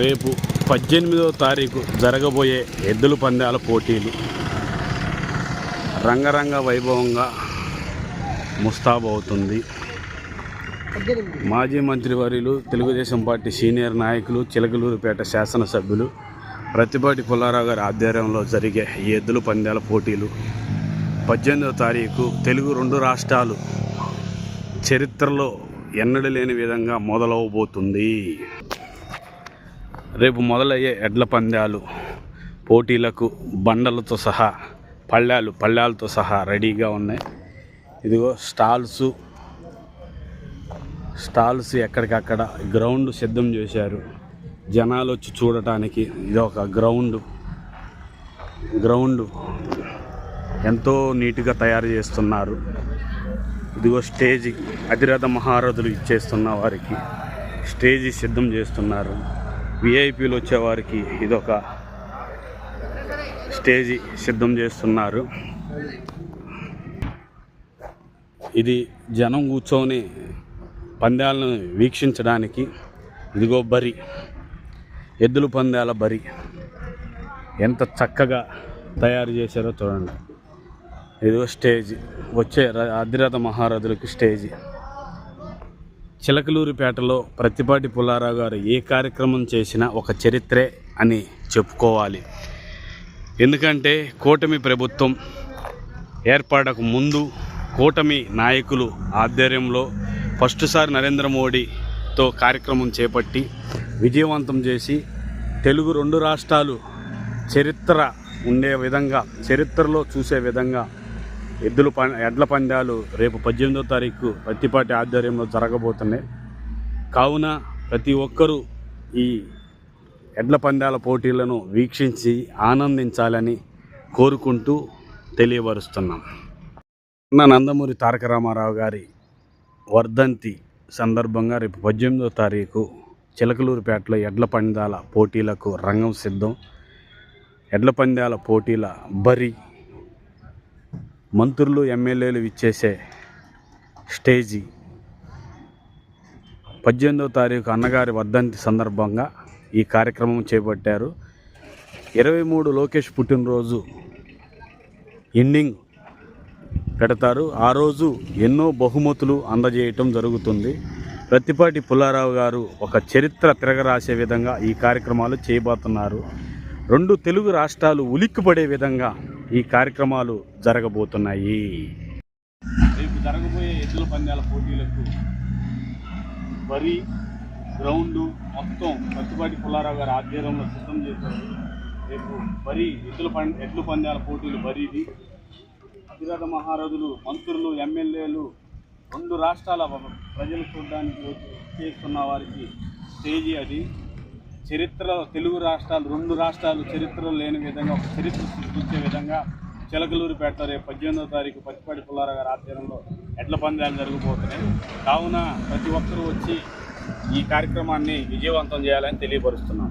రేపు పద్దెనిమిదవ తారీఖు జరగబోయే ఎద్దుల పందాల పోటీలు. రంగరంగ వైభవంగా ముస్తాబవుతుంది. మాజీ మంత్రివర్యులు తెలుగుదేశం పార్టీ సీనియర్ నాయకులు చిలకలూరుపేట శాసనసభ్యులు ప్రతిపాటి పుల్లారావు గారి ఆధ్వర్యంలో జరిగే ఈ ఎద్దుల పందాల పోటీలు. పద్దెనిమిదవ తారీఖు తెలుగు రెండు రాష్ట్రాలు చరిత్రలో ఎన్నడూ లేని విధంగా మొదలవబోతుంది. రేపు మొదలయ్యే ఎడ్ల పందాలు పోటీలకు బండలతో సహా పళ్ళాలు పళ్ళాలతో సహా రెడీగా ఉన్నాయి. ఇదిగో స్టాల్స్. స్టాల్స్ ఎక్కడికక్కడ గ్రౌండ్ సిద్ధం చేశారు. జనాలు వచ్చి చూడటానికి ఇది ఒక గ్రౌండ్. గ్రౌండ్ ఎంతో నీట్గా తయారు చేస్తున్నారు. ఇదిగో స్టేజి. అతిరథ మహారథులు ఇచ్చేస్తున్న వారికి స్టేజి సిద్ధం చేస్తున్నారు. విఐపీలు వచ్చేవారికి ఇదొక స్టేజి సిద్ధం చేస్తున్నారు. ఇది జనం కూర్చొని పందాలను వీక్షించడానికి ఇదిగో బరి ఎద్దుల పందాల బరి ఎంత చక్కగా తయారు చేశారో చూడండి. ఇదిగో స్టేజ్ వచ్చే అధిరథ మహారథులకి స్టేజ్. చిలకలూరిపేటలో ప్రతిపాటి పుల్లారావు గారు ఏ కార్యక్రమం చేసినా ఒక చరిత్రే అని చెప్పుకోవాలి. ఎందుకంటే కూటమి ప్రభుత్వం ఏర్పాటకు ముందు కూటమి నాయకులు ఆధ్వర్యంలో ఫస్ట్సారి నరేంద్ర మోడీతో కార్యక్రమం చేపట్టి విజయవంతం చేసి తెలుగు రెండు రాష్ట్రాలు చరిత్ర ఉండే విధంగా చరిత్రలో చూసే విధంగా ఎద్దుల ప ఎడ్ల పందాలు రేపు పద్దెనిమిదో తారీఖు పత్తిపాటి ఆధ్వర్యంలో జరగబోతున్నాయి. కావున ప్రతి ఒక్కరూ ఈ ఎడ్ల పందాల పోటీలను వీక్షించి ఆనందించాలని కోరుకుంటూ తెలియపరుస్తున్నాం నా నందమూరి తారక రామారావు గారి వర్ధంతి సందర్భంగా రేపు పద్దెనిమిదో తారీఖు చిలకలూరుపేటలో ఎడ్ల పందాల పోటీలకు రంగం సిద్ధం. ఎడ్ల పందాల పోటీల బరి మంత్రులు ఎమ్మెల్యేలు ఇచ్చేసే స్టేజీ పద్దెనిమిదో తారీఖు అన్నగారి వర్ధంతి సందర్భంగా ఈ కార్యక్రమం చేపట్టారు. ఇరవై మూడు లోకేష్ పుట్టినరోజు ఎండింగ్ పెడతారు. ఆ రోజు ఎన్నో బహుమతులు అందజేయటం జరుగుతుంది. ప్రతిపాటి పుల్లారావు గారు ఒక చరిత్ర తిరగరాసే విధంగా ఈ కార్యక్రమాలు చేయబోతున్నారు. రెండు తెలుగు రాష్ట్రాలు ఉలిక్కిపడే విధంగా ఈ కార్యక్రమాలు జరగబోతున్నాయి. రేపు జరగబోయే ఎద్దుల పందాల పోటీలకు వరి గ్రౌండ్ మొత్తం ప్రతిపాటి పుల్లారావు గారి ఆధ్వర్యంలో సిద్ధం చేశారు. రేపు వరి ఎద్దుల పం ఎడ్ల పందాల పోటీలు వరిది. అతిరథ మహారథులు మంత్రులు ఎమ్మెల్యేలు రెండు రాష్ట్రాల ప్రజలు చూడడానికి చేస్తున్న వారికి స్టేజీ అది. చరిత్ర తెలుగు రాష్ట్రాలు రెండు రాష్ట్రాలు చరిత్రలో లేని విధంగా ఒక చరిత్ర సృష్టించే విధంగా చిలకలూరుపేట రేపు పద్దెనిమిదో తారీఖు పచ్చిపాటి పుల్లారావు గారి ఆధ్వర్యంలో ఎడ్ల పందాలు జరగబోతున్నాయి. కావున ప్రతి ఒక్కరూ వచ్చి ఈ కార్యక్రమాన్ని విజయవంతం చేయాలని తెలియపరుస్తున్నాం.